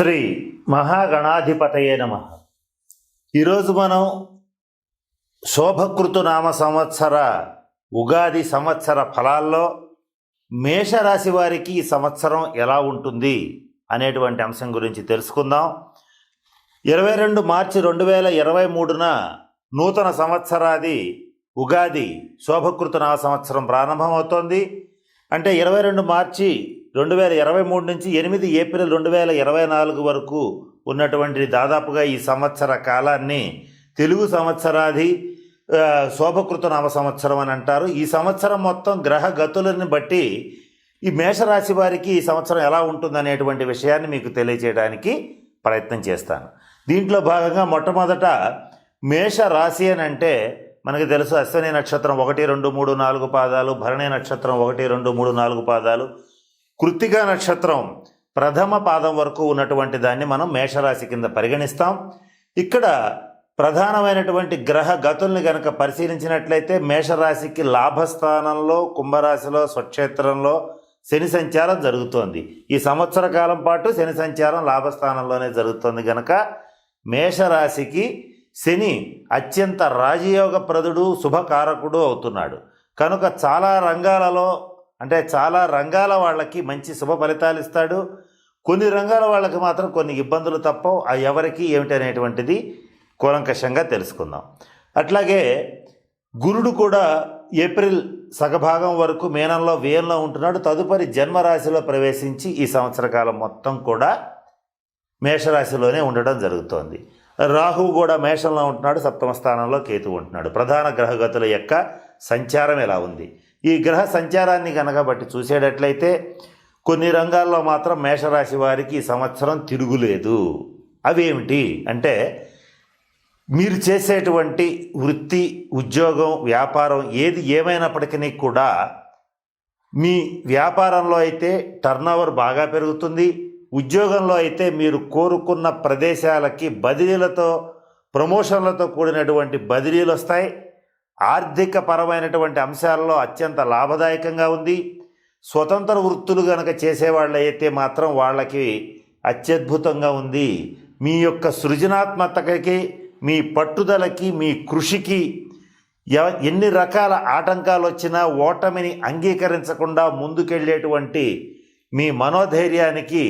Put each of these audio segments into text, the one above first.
శ్రీ మహాగణాధిపతయే నమ. ఈరోజు మనం శోభకృతు నామ సంవత్సర ఉగాది సంవత్సర ఫలాల్లో మేషరాశి వారికి ఈ సంవత్సరం ఎలా ఉంటుంది అనేటువంటి అంశం గురించి తెలుసుకుందాం. ఇరవై రెండు మార్చి రెండు వేల ఇరవై మూడున నూతన సంవత్సరాది ఉగాది శోభకృత నామ సంవత్సరం ప్రారంభమవుతోంది. అంటే ఇరవై రెండు మార్చి రెండు వేల ఇరవై మూడు నుంచి ఎనిమిది ఏప్రిల్ రెండు వేల ఇరవై నాలుగు వరకు ఉన్నటువంటి దాదాపుగా ఈ సంవత్సర కాలాన్ని తెలుగు సంవత్సరాది శోభకృత నామ సంవత్సరం అని అంటారు. ఈ సంవత్సరం మొత్తం గ్రహ గతులను బట్టి ఈ మేషరాశి వారికి ఈ సంవత్సరం ఎలా ఉంటుందనేటువంటి విషయాన్ని మీకు తెలియజేయడానికి ప్రయత్నం చేస్తాను. దీంట్లో భాగంగా మొట్టమొదట మేష రాశి అని అంటే మనకి తెలుసు అశ్వని నక్షత్రం ఒకటి రెండు మూడు నాలుగు పాదాలు భరణి నక్షత్రం ఒకటి రెండు మూడు నాలుగు పాదాలు కృత్తికా నక్షత్రం ప్రథమ పాదం వరకు ఉన్నటువంటి దాన్ని మనం మేషరాశి కింద పరిగణిస్తాం. ఇక్కడ ప్రధానమైనటువంటి గ్రహ గతుల్ని కనుక పరిశీలించినట్లయితే మేషరాశికి లాభస్థానంలో కుంభరాశిలో స్వక్షేత్రంలో శని సంచారం జరుగుతోంది. ఈ సంవత్సర కాలం పాటు శని సంచారం లాభస్థానంలోనే జరుగుతోంది కనుక మేషరాశికి శని అత్యంత రాజయోగప్రదుడు శుభకారకుడు అవుతున్నాడు. కనుక చాలా రంగాలలో అంటే చాలా రంగాల వాళ్ళకి మంచి శుభ ఫలితాలు ఇస్తాడు. కొన్ని రంగాల వాళ్ళకి మాత్రం కొన్ని ఇబ్బందులు తప్పవు. ఆ ఎవరికి ఏమిటి అనేటువంటిది కూలంకషంగా తెలుసుకుందాం. అట్లాగే గురుడు కూడా ఏప్రిల్ సగభాగం వరకు మేనంలో వ్యయంలో ఉంటున్నాడు. తదుపరి జన్మరాశిలో ప్రవేశించి ఈ సంవత్సర కాలం మొత్తం కూడా మేషరాశిలోనే ఉండడం జరుగుతోంది. రాహువు కూడా మేషంలో ఉంటున్నాడు. సప్తమ స్థానంలో కేతు ఉంటున్నాడు. ప్రధాన గ్రహగతుల యొక్క సంచారం ఎలా ఉంది? ఈ గ్రహ సంచారాన్ని కనుక బట్టి చూసేటట్లయితే కొన్ని రంగాల్లో మాత్రం మేషరాశి వారికి ఈ సంవత్సరం తిరుగులేదు. అవేమిటి అంటే మీరు చేసేటువంటి వృత్తి ఉద్యోగం వ్యాపారం ఏది ఏమైనప్పటికీ కూడా మీ వ్యాపారంలో అయితే టర్నోవర్ బాగా పెరుగుతుంది. ఉద్యోగంలో అయితే మీరు కోరుకున్న ప్రదేశాలకి బదిలీలతో ప్రమోషన్లతో కూడినటువంటి బదిలీలు వస్తాయి. ఆర్థిక పరమైనటువంటి అంశాలలో అత్యంత లాభదాయకంగా ఉంది. స్వతంత్ర వృత్తులు గనక చేసేవాళ్ళు అయితే మాత్రం వాళ్ళకి అత్యద్భుతంగా ఉంది. మీ యొక్క సృజనాత్మకతకి మీ పట్టుదలకి మీ కృషికి ఎన్ని రకాల ఆటంకాలు వచ్చినా ఓటమిని అంగీకరించకుండా ముందుకెళ్ళేటువంటి మీ మనోధైర్యానికి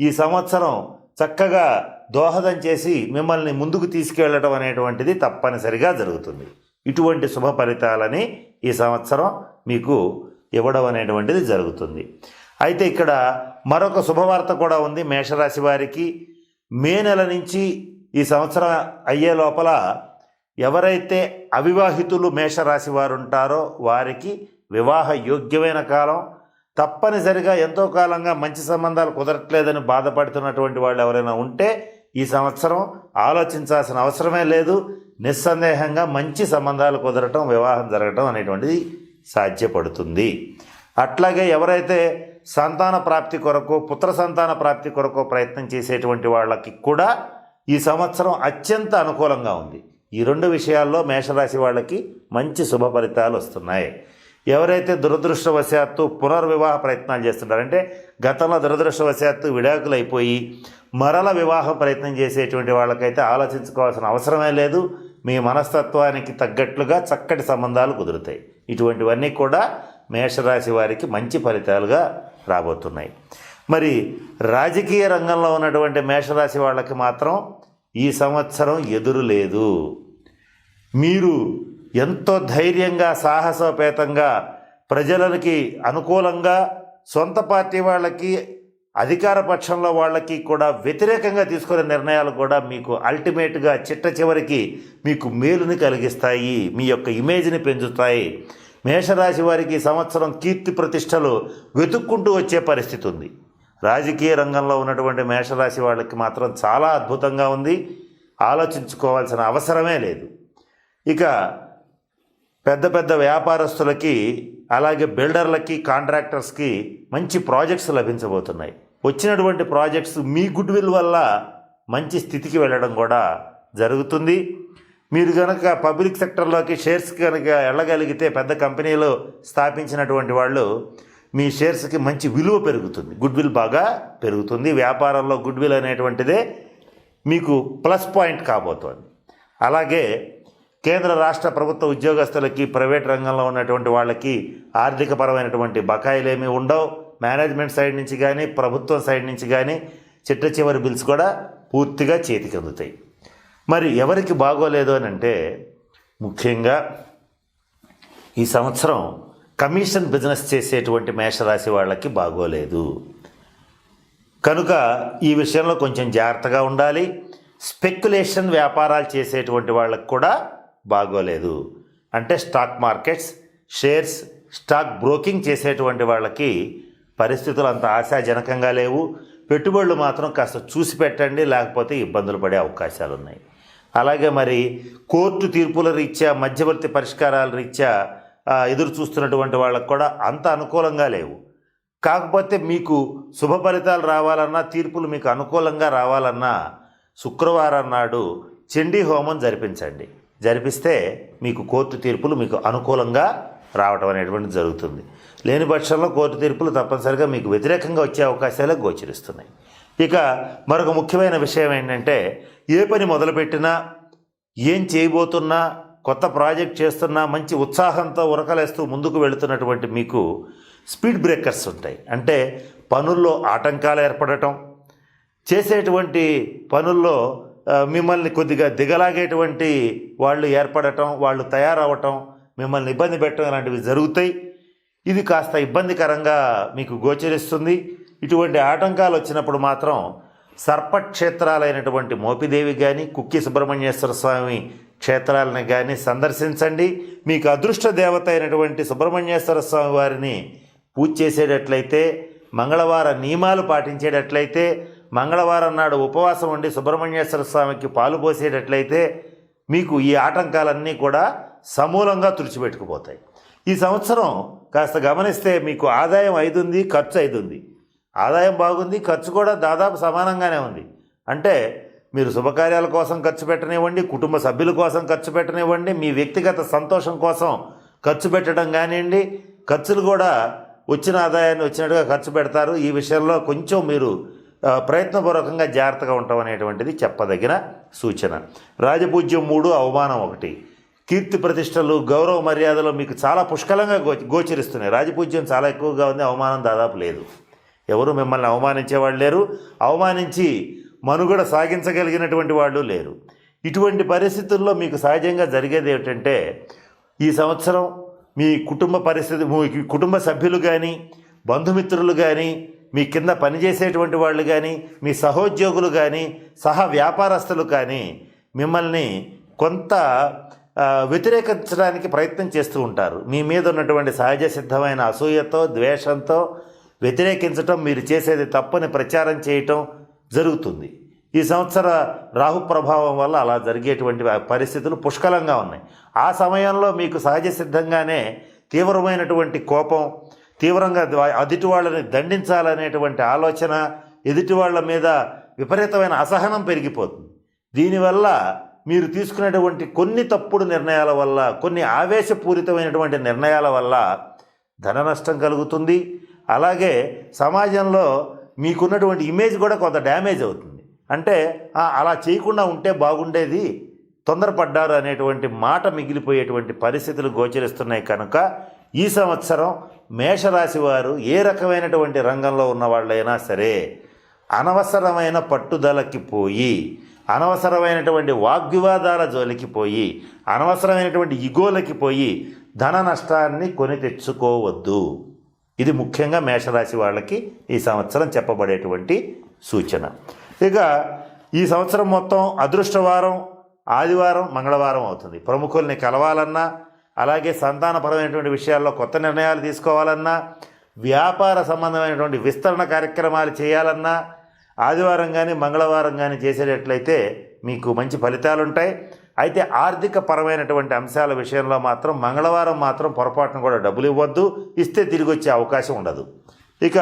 ఈ సంవత్సరం చక్కగా దోహదం చేసి మిమ్మల్ని ముందుకు తీసుకెళ్ళడం అనేటువంటిది తప్పనిసరిగా జరుగుతుంది. ఇటువంటి శుభ ఫలితాలని ఈ సంవత్సరం మీకు ఇవ్వడం అనేటువంటిది జరుగుతుంది. అయితే ఇక్కడ మరొక శుభవార్త కూడా ఉంది. మేషరాశి వారికి మే నెల నుంచి ఈ సంవత్సరం అయ్యే లోపల ఎవరైతే అవివాహితులు మేషరాశి వారు ఉంటారో వారికి వివాహ యోగ్యమైన కాలం. తప్పనిసరిగా ఎంతో కాలంగా మంచి సంబంధాలు కుదరట్లేదని బాధపడుతున్నటువంటి వాళ్ళు ఎవరైనా ఉంటే ఈ సంవత్సరం ఆలోచించాల్సిన అవసరమే లేదు. నిస్సందేహంగా మంచి సంబంధాలు కుదరటం వివాహం జరగటం అనేటువంటిది సాధ్యపడుతుంది. అట్లాగే ఎవరైతే సంతాన ప్రాప్తి కొరకు పుత్ర సంతాన ప్రాప్తి కొరకు ప్రయత్నం చేసేటువంటి వాళ్ళకి కూడా ఈ సంవత్సరం అత్యంత అనుకూలంగా ఉంది. ఈ రెండు విషయాల్లో మేషరాశి వాళ్ళకి మంచి శుభ ఫలితాలు వస్తున్నాయి. ఎవరైతే దురదృష్టవశాత్తు పునర్వివాహ ప్రయత్నాలు చేస్తుంటారంటే గతంలో దురదృష్టవశాత్తు విడాకులు అయిపోయి మరల వివాహ ప్రయత్నం చేసేటువంటి వాళ్ళకైతే ఆలోచించుకోవాల్సిన అవసరమే లేదు. మీ మనస్తత్వానికి తగ్గట్లుగా చక్కటి సంబంధాలు కుదురుతాయి. ఇటువంటివన్నీ కూడా మేషరాశి వారికి మంచి ఫలితాలుగా రాబోతున్నాయి. మరి రాజకీయ రంగంలో ఉన్నటువంటి మేషరాశి వాళ్ళకి మాత్రం ఈ సంవత్సరం ఎదురు లేదు. మీరు ఎంతో ధైర్యంగా సాహసోపేతంగా ప్రజలకి అనుకూలంగా సొంత పార్టీ వాళ్ళకి అధికార పక్షంలో వాళ్ళకి కూడా వ్యతిరేకంగా తీసుకునే నిర్ణయాలు కూడా మీకు అల్టిమేట్గా చిట్ట చివరికి మీకు మేలుని కలిగిస్తాయి మీ యొక్క ఇమేజ్ని పెంచుతాయి. మేషరాశి వారికి సంవత్సరం కీర్తి ప్రతిష్టలు వెతుక్కుంటూ వచ్చే పరిస్థితి ఉంది. రాజకీయ రంగంలో ఉన్నటువంటి మేషరాశి వాళ్ళకి మాత్రం చాలా అద్భుతంగా ఉంది. ఆలోచించుకోవాల్సిన అవసరమే లేదు. ఇక పెద్ద పెద్ద వ్యాపారస్తులకి అలాగే బిల్డర్లకి కాంట్రాక్టర్స్కి మంచి ప్రాజెక్ట్స్ లభించబోతున్నాయి. వచ్చినటువంటి ప్రాజెక్ట్స్ మీ గుడ్ విల్ వల్ల మంచి స్థితికి వెళ్ళడం కూడా జరుగుతుంది. మీరు కనుక పబ్లిక్ సెక్టర్లోకి షేర్స్ కనుక వెళ్ళగలిగితే పెద్ద కంపెనీలు స్థాపించినటువంటి వాళ్ళు మీ షేర్స్కి మంచి విలువ పెరుగుతుంది. గుడ్ విల్ బాగా పెరుగుతుంది. వ్యాపారంలో గుడ్ విల్ అనేటువంటిదే మీకు ప్లస్ పాయింట్ కాబోతోంది. అలాగే కేంద్ర రాష్ట్ర ప్రభుత్వ ఉద్యోగస్తులకి ప్రైవేట్ రంగంలో ఉన్నటువంటి వాళ్ళకి ఆర్థికపరమైనటువంటి బకాయిలు ఏమీ ఉండవు. మేనేజ్మెంట్ సైడ్ నుంచి కానీ ప్రభుత్వం సైడ్ నుంచి కానీ చిట్ట చివరి బిల్స్ కూడా పూర్తిగా చేతికి అందుతాయి. మరి ఎవరికి బాగోలేదు అని అంటే ముఖ్యంగా ఈ సంవత్సరం కమిషన్ బిజినెస్ చేసేటువంటి మేషరాశి వాళ్ళకి బాగోలేదు. కనుక ఈ విషయంలో కొంచెం జాగ్రత్తగా ఉండాలి. స్పెక్యులేషన్ వ్యాపారాలు చేసేటువంటి వాళ్ళకి కూడా బాగోలేదు. అంటే stock markets shares stock broking చేసేటువంటి వాళ్ళకి పరిస్థితులు అంత ఆశాజనకంగా లేవు. పెట్టుబడులు మాత్రం కాస్త చూసి పెట్టండి లేకపోతే ఇబ్బందులు పడే అవకాశాలు ఉన్నాయి అలాగే మరి కోర్టు తీర్పుల రీత్యా మధ్యవర్తి పరిష్కారాల రీత్యా ఎదురు చూస్తున్నటువంటి వాళ్ళకు కూడా అంత అనుకూలంగా లేవు. కాకపోతే మీకు శుభ ఫలితాలు రావాలన్నా తీర్పులు మీకు అనుకూలంగా రావాలన్నా శుక్రవారం నాడు చండీ హోమం జరిపించండి. జరిపిస్తే మీకు కోర్టు తీర్పులు మీకు అనుకూలంగా రావటం అనేటువంటిది జరుగుతుంది. లేని పక్షంలో కోర్టు తీర్పులు తప్పనిసరిగా మీకు వ్యతిరేకంగా వచ్చే అవకాశాలే గోచరిస్తున్నాయి. ఇక మరొక ముఖ్యమైన విషయం ఏంటంటే ఏ పని మొదలుపెట్టినా ఏం చేయబోతున్నా కొత్త ప్రాజెక్ట్ చేస్తున్నా మంచి ఉత్సాహంతో ఉరకలేస్తూ ముందుకు వెళుతున్నటువంటి మీకు స్పీడ్ బ్రేకర్స్ ఉంటాయి. అంటే పనుల్లో ఆటంకాలు ఏర్పడటం చేసేటువంటి పనుల్లో మిమ్మల్ని కొద్దిగా దిగలాగేటువంటి వాళ్ళు ఏర్పడటం వాళ్ళు తయారవటం మిమ్మల్ని ఇబ్బంది పెట్టడం ఇలాంటివి జరుగుతాయి. ఇది కాస్త ఇబ్బందికరంగా మీకు గోచరిస్తుంది. ఇటువంటి ఆటంకాలు వచ్చినప్పుడు మాత్రం సర్పక్షేత్రాలైనటువంటి మోపిదేవి కానీ కుక్కి సుబ్రహ్మణ్యేశ్వర స్వామి క్షేత్రాలను కానీ సందర్శించండి. మీకు అదృష్ట దేవత అయినటువంటి సుబ్రహ్మణ్యేశ్వర స్వామి వారిని పూజ చేసేటట్లయితే మంగళవార నియమాలు పాటించేటట్లయితే మంగళవారం నాడు ఉపవాసం ఉండి సుబ్రహ్మణ్యేశ్వర స్వామికి పాలు పోసేటట్లయితే మీకు ఈ ఆటంకాలన్నీ కూడా సమూలంగా తుడిచిపెట్టుకుపోతాయి. ఈ సంవత్సరం కాస్త గమనిస్తే మీకు ఆదాయం ఐదు ఉంది ఖర్చు ఐదు ఉంది ఆదాయం బాగుంది ఖర్చు కూడా దాదాపు సమానంగానే ఉంది. అంటే మీరు శుభకార్యాల కోసం ఖర్చు పెట్టనివ్వండి కుటుంబ సభ్యుల కోసం ఖర్చు పెట్టనివ్వండి మీ వ్యక్తిగత సంతోషం కోసం ఖర్చు పెట్టడం కానివ్వండి ఖర్చులు కూడా వచ్చిన ఆదాయాన్ని వచ్చినట్టుగా ఖర్చు పెడతారు. ఈ విషయంలో కొంచెం మీరు ప్రయత్నపూర్వకంగా జాగ్రత్తగా ఉండటం అనేటువంటిది చెప్పదగిన సూచన. రాజపూజ్యం మూడు అవమానం ఒకటి. కీర్తి ప్రతిష్టలు గౌరవ మర్యాదలు మీకు చాలా పుష్కలంగా గో గోచరిస్తున్నాయి. రాజపూజ్యం చాలా ఎక్కువగా ఉంది అవమానం దాదాపు లేదు. ఎవరు మిమ్మల్ని అవమానించేవాళ్ళు లేరు. అవమానించి మనుగడ సాగించగలిగినటువంటి వాళ్ళు లేరు. ఇటువంటి పరిస్థితుల్లో మీకు సహజంగా జరిగేది ఏమిటంటే ఈ సంవత్సరం మీ కుటుంబ పరిస్థితి మీ కుటుంబ సభ్యులు కానీ బంధుమిత్రులు కానీ మీ కింద పనిచేసేటువంటి వాళ్ళు కానీ మీ సహోద్యోగులు కానీ సహ వ్యాపారస్తులు కానీ మిమ్మల్ని కొంత వ్యతిరేకించడానికి ప్రయత్నం చేస్తూ ఉంటారు. మీ మీద ఉన్నటువంటి సహజ సిద్ధమైన అసూయతో ద్వేషంతో వ్యతిరేకించటం మీరు చేసేది తప్పని ప్రచారం చేయటం జరుగుతుంది. ఈ సంవత్సర రాహు ప్రభావం వల్ల అలా జరిగేటువంటి పరిస్థితులు పుష్కలంగా ఉన్నాయి. ఆ సమయంలో మీకు సహజ సిద్ధంగానే తీవ్రమైనటువంటి కోపం తీవ్రంగా అదుటి వాళ్ళని దండించాలనేటువంటి ఆలోచన ఎదుటి వాళ్ళ మీద విపరీతమైన అసహనం పెరిగిపోతుంది. దీనివల్ల మీరు తీసుకునేటువంటి కొన్ని తప్పుడు నిర్ణయాల వల్ల కొన్ని ఆవేశపూరితమైనటువంటి నిర్ణయాల వల్ల ధన నష్టం కలుగుతుంది. అలాగే సమాజంలో మీకున్నటువంటి ఇమేజ్ కూడా కొంత డ్యామేజ్ అవుతుంది. అంటే అలా చేయకుండా ఉంటే బాగుండేది తొందరపడ్డారు అనేటువంటి మాట మిగిలిపోయేటువంటి పరిస్థితులు గోచరిస్తున్నాయి కనుక ఈ సంవత్సరం మేషరాశి వారు ఏ రకమైనటువంటి రంగంలో ఉన్నవాళ్ళైనా సరే అనవసరమైన పట్టుదలకి పోయి అనవసరమైనటువంటి వాగ్వివాదాల జోలికి పోయి అనవసరమైనటువంటి ఇగోలకి పోయి ధన నష్టాన్ని కొని తెచ్చుకోవద్దు. ఇది ముఖ్యంగా మేషరాశి వాళ్ళకి ఈ సంవత్సరం చెప్పబడేటువంటి సూచన. ఇక ఈ సంవత్సరం మొత్తం అదృష్టవారం ఆదివారం మంగళవారం అవుతుంది. ప్రముఖుల్ని కలవాలన్నా అలాగే సంతానపరమైనటువంటి విషయాల్లో కొత్త నిర్ణయాలు తీసుకోవాలన్నా వ్యాపార సంబంధమైనటువంటి విస్తరణ కార్యక్రమాలు చేయాలన్నా ఆదివారం కానీ మంగళవారం కానీ చేసేటట్లయితే మీకు మంచి ఫలితాలు ఉంటాయి అయితే ఆర్థిక పరమైనటువంటి అంశాల విషయంలో మాత్రం మంగళవారం మాత్రం పొరపాటున కూడా డబ్బులు ఇవ్వద్దు. ఇస్తే తిరిగి వచ్చే అవకాశం ఉండదు. ఇక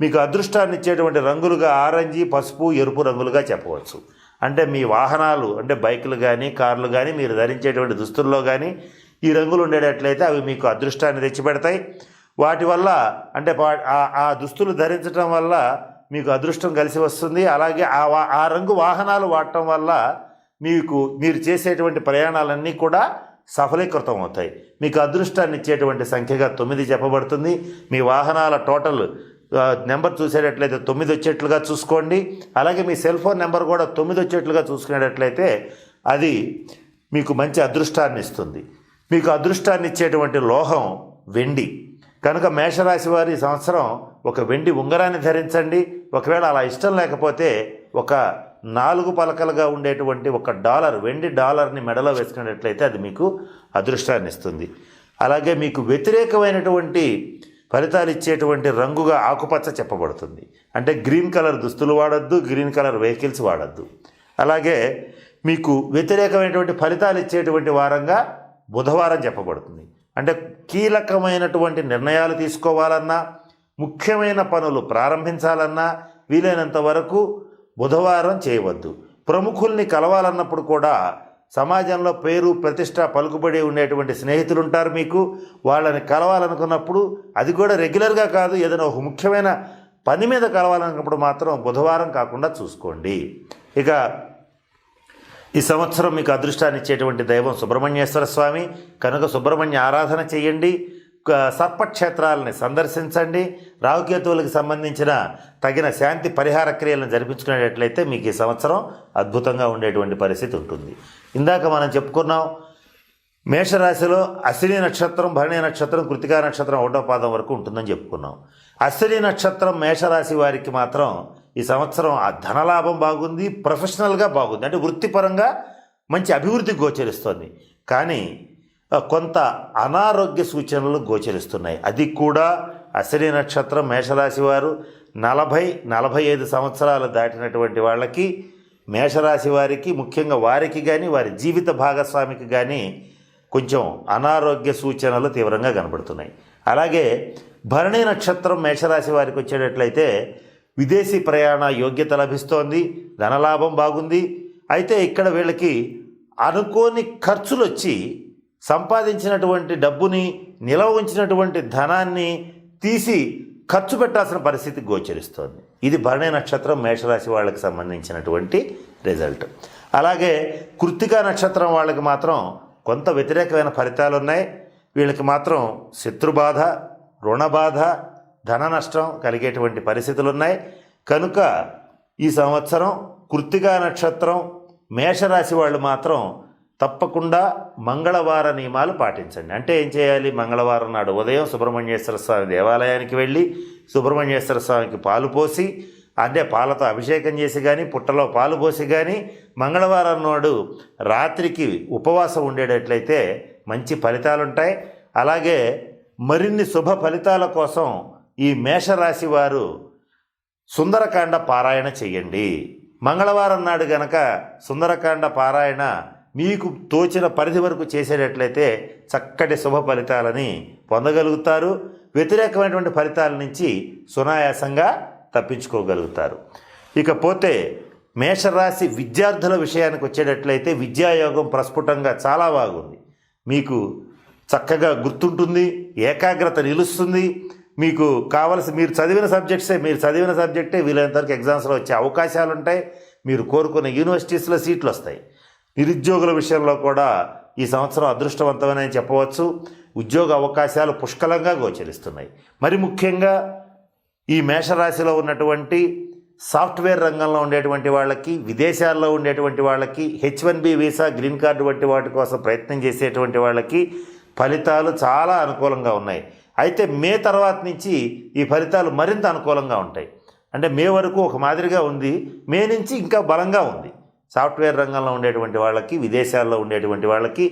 మీకు అదృష్టాన్ని ఇచ్చేటువంటి రంగులుగా ఆరెంజీ పసుపు ఎరుపు రంగులుగా చెప్పవచ్చు. అంటే మీ వాహనాలు అంటే బైకులు కానీ కార్లు కానీ మీరు ధరించేటువంటి దుస్తుల్లో కానీ ఈ రంగులు ఉండేటట్లయితే అవి మీకు అదృష్టాన్ని తెచ్చిపెడతాయి. వాటి వల్ల అంటే ఆ- దుస్తులు ధరించడం వల్ల మీకు అదృష్టం కలిసి వస్తుంది. అలాగే ఆ వా- ఆ రంగు వాహనాలు వాడటం వల్ల మీకు మీరు చేసేటువంటి ప్రయాణాలన్నీ కూడా సఫలీకృతం అవుతాయి. మీకు అదృష్టాన్ని ఇచ్చేటువంటి సంఖ్యగా తొమ్మిది చెప్పబడుతుంది. మీ వాహనాల టోటల్ నెంబర్ చూసేటట్లయితే తొమ్మిది వచ్చేట్లుగా చూసుకోండి. అలాగే మీ సెల్ ఫోన్ నెంబర్ కూడా తొమ్మిది వచ్చేట్లుగా చూసుకునేటట్లయితే అది మీకు మంచి అదృష్టాన్ని ఇస్తుంది. మీకు అదృష్టాన్ని ఇచ్చేటువంటి లోహం వెండి. కనుక మేషరాశి వారి సంవత్సరం ఒక వెండి ఉంగరాన్ని ధరించండి. ఒకవేళ అలా ఇష్టం లేకపోతే ఒక నాలుగు పలకలుగా ఉండేటువంటి ఒక డాలర్ వెండి డాలర్ని మెడలో వేసుకున్నట్లయితే అది మీకు అదృష్టాన్ని ఇస్తుంది. అలాగే మీకు వ్యతిరేకమైనటువంటి ఫలితాలు ఇచ్చేటువంటి రంగుగా ఆకుపచ్చ చెప్పబడుతుంది. అంటే గ్రీన్ కలర్ దుస్తులు వాడద్దు గ్రీన్ కలర్ వెహికల్స్ వాడద్దు. అలాగే మీకు వ్యతిరేకమైనటువంటి ఫలితాలు ఇచ్చేటువంటి వారంగా బుధవారం చెప్పబడుతుంది. అంటే కీలకమైనటువంటి నిర్ణయాలు తీసుకోవాలన్నా ముఖ్యమైన పనులు ప్రారంభించాలన్నా వీలైనంత వరకు బుధవారం చేయవద్దు. ప్రముఖుల్ని కలవాలన్నప్పుడు కూడా సమాజంలో పేరు ప్రతిష్ట పలుకుబడి ఉండేటువంటి స్నేహితులు ఉంటారు మీకు. వాళ్ళని కలవాలనుకున్నప్పుడు అది కూడా రెగ్యులర్గా కాదు ఏదైనా ఒక ముఖ్యమైన పని మీద కలవాలనుకున్నప్పుడు మాత్రం బుధవారం కాకుండా చూసుకోండి. ఇక ఈ సంవత్సరం మీకు అదృష్టాన్ని ఇచ్చేటువంటి దైవం సుబ్రహ్మణ్యేశ్వర స్వామి. కనుక సుబ్రహ్మణ్య ఆరాధన చేయండి. సర్పక్షేత్రాలని సందర్శించండి. రావుకేతువులకు సంబంధించిన తగిన శాంతి పరిహార క్రియలను జరిపించుకునేటట్లయితే మీకు ఈ సంవత్సరం అద్భుతంగా ఉండేటువంటి పరిస్థితి ఉంటుంది. ఇందాక మనం చెప్పుకున్నాం మేషరాశిలో అశ్విని నక్షత్రం భరణి నక్షత్రం కృతికా నక్షత్రం ఒకటో పాదం వరకు ఉంటుందని చెప్పుకున్నాం. అశ్విని నక్షత్రం మేషరాశి వారికి మాత్రం ఈ సంవత్సరం ఆ ధనలాభం బాగుంది ప్రొఫెషనల్గా బాగుంది. అంటే వృత్తిపరంగా మంచి అభివృద్ధి గోచరిస్తోంది. కానీ కొంత అనారోగ్య సూచనలు గోచరిస్తున్నాయి. అది కూడా అశ్విని నక్షత్రం మేషరాశి వారు నలభై నలభై ఐదు సంవత్సరాలు దాటినటువంటి వాళ్ళకి మేషరాశి వారికి ముఖ్యంగా వారికి కానీ వారి జీవిత భాగస్వామికి కానీ కొంచెం అనారోగ్య సూచనలు తీవ్రంగా కనబడుతున్నాయి. అలాగే భరణి నక్షత్రం మేషరాశి వారికి వచ్చేటట్లయితే విదేశీ ప్రయాణ యోగ్యత లభిస్తోంది ధనలాభం బాగుంది. అయితే ఇక్కడ వీళ్ళకి అనుకోని ఖర్చులు వచ్చి సంపాదించినటువంటి డబ్బుని నిలవ ఉంచినటువంటి ధనాన్ని తీసి ఖర్చు పెట్టాల్సిన పరిస్థితి గోచరిస్తోంది. ఇది భరణి నక్షత్రం మేషరాశి వాళ్ళకి సంబంధించినటువంటి రిజల్ట్. అలాగే కృత్తికా నక్షత్రం వాళ్ళకి మాత్రం కొంత వ్యతిరేకమైన ఫలితాలు ఉన్నాయి వీళ్ళకి మాత్రం శత్రుబాధ రుణబాధ ధన నష్టం కలిగేటువంటి పరిస్థితులు ఉన్నాయి కనుక ఈ సంవత్సరం కృత్తికా నక్షత్రం మేషరాశి వాళ్ళు మాత్రం తప్పకుండా మంగళవార నియమాలు పాటించండి. అంటే ఏం చేయాలి? మంగళవారం నాడు ఉదయం సుబ్రహ్మణ్యేశ్వర స్వామి దేవాలయానికి వెళ్ళి సుబ్రహ్మణ్యేశ్వర స్వామికి పాలు పోసి అంటే పాలతో అభిషేకం చేసి కానీ పుట్టలో పాలు పోసి కానీ మంగళవారం నాడు రాత్రికి ఉపవాసం ఉండేటట్లయితే మంచి ఫలితాలు ఉంటాయి అలాగే మరిన్ని శుభ ఫలితాల కోసం ఈ మేషరాశి వారు సుందరకాండ పారాయణ చెయ్యండి మంగళవారం నాడు గనక సుందరకాండ పారాయణ మీకు తోచిన పరిధి వరకు చేసేటట్లయితే చక్కటి శుభ ఫలితాలని పొందగలుగుతారు. వ్యతిరేకమైనటువంటి ఫలితాల నుంచి సునాయాసంగా తప్పించుకోగలుగుతారు. ఇకపోతే మేషరాశి విద్యార్థుల విషయానికి వచ్చేటట్లయితే విద్యాయోగం ప్రస్ఫుటంగా చాలా బాగుంది. మీకు చక్కగా గుర్తుంటుంది ఏకాగ్రత నిలుస్తుంది. మీకు కావలసి మీరు చదివిన సబ్జెక్ట్సే మీరు చదివిన సబ్జెక్టే వీలైనంతవరకు ఎగ్జామ్స్లో వచ్చే అవకాశాలు ఉంటాయి మీరు కోరుకున్న యూనివర్సిటీస్లో సీట్లు వస్తాయి నిరుద్యోగుల విషయంలో కూడా ఈ సంవత్సరం అదృష్టవంతమని చెప్పవచ్చు. ఉద్యోగ అవకాశాలు పుష్కలంగా గోచరిస్తున్నాయి. మరి ముఖ్యంగా ఈ మేషరాశిలో ఉన్నటువంటి సాఫ్ట్వేర్ రంగంలో ఉండేటువంటి వాళ్ళకి విదేశాల్లో ఉండేటువంటి వాళ్ళకి H one B visa green card వంటి వాటి కోసం ప్రయత్నం చేసేటువంటి వాళ్ళకి ఫలితాలు చాలా అనుకూలంగా ఉన్నాయి. అయితే మే తర్వాత నుంచి ఈ ఫలితాలు మరింత అనుకూలంగా ఉంటాయి. అంటే మే వరకు ఒక మాదిరిగా ఉంది. మే నుంచి ఇంకా బలంగా ఉంది. సాఫ్ట్వేర్ రంగంలో ఉండేటువంటి వాళ్ళకి విదేశాల్లో ఉండేటువంటి వాళ్ళకి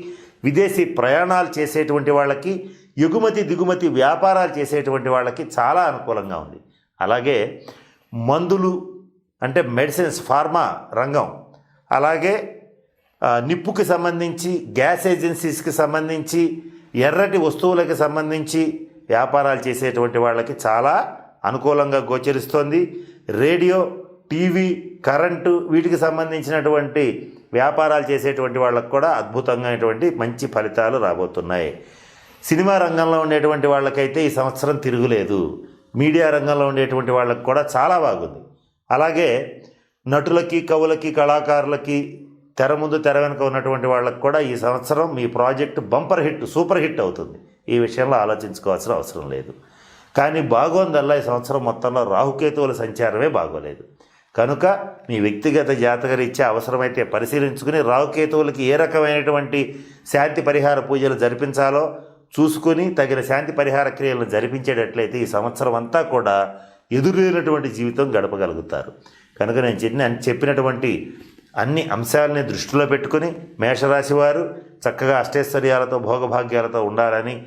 విదేశీ ప్రయాణాలు చేసేటువంటి వాళ్ళకి ఎగుమతి దిగుమతి వ్యాపారాలు చేసేటువంటి వాళ్ళకి చాలా అనుకూలంగా ఉంది. అలాగే మందులు అంటే మెడిసిన్స్ ఫార్మా రంగం అలాగే నిప్పుకి సంబంధించి గ్యాస్ ఏజెన్సీస్కి సంబంధించి ఎర్రటి వస్తువులకి సంబంధించి వ్యాపారాలు చేసేటువంటి వాళ్ళకి చాలా అనుకూలంగా గోచరిస్తోంది. రేడియో టీవీ కరెంటు వీటికి సంబంధించినటువంటి వ్యాపారాలు చేసేటువంటి వాళ్ళకు కూడా అద్భుతంగాటువంటి మంచి ఫలితాలు రాబోతున్నాయి. సినిమా రంగంలో ఉండేటువంటి వాళ్ళకైతే ఈ సంవత్సరం తిరుగులేదు. మీడియా రంగంలో ఉండేటువంటి వాళ్ళకి కూడా చాలా బాగుంది. అలాగే నటులకి కవులకి కళాకారులకి తెర ముందు తెర వెనుక ఉన్నటువంటి వాళ్ళకి కూడా ఈ సంవత్సరం మీ project bumper hit super hit అవుతుంది. ఈ విషయంలో ఆలోచించుకోవాల్సిన అవసరం లేదు. కానీ బాగోందల్లా ఈ సంవత్సరం మొత్తంలో రాహుకేతువుల సంచారమే బాగోలేదు. కనుక మీ వ్యక్తిగత జాతకరీత్యా అవసరమైతే పరిశీలించుకుని రాహుకేతువులకి ఏ రకమైనటువంటి శాంతి పరిహార పూజలు జరిపించాలో చూసుకుని తగిన శాంతి పరిహార క్రియలను జరిపించేటట్లయితే ఈ సంవత్సరం అంతా కూడా ఎదురైనటువంటి జీవితం గడపగలుగుతారు. కనుక నేను చెప్పిన చెప్పినటువంటి అన్ని అంశాలని దృష్టిలో పెట్టుకుని మేషరాశి వారు చక్కగా అష్టైశ్వర్యాలతో భోగభాగ్యాలతో ఉండాలని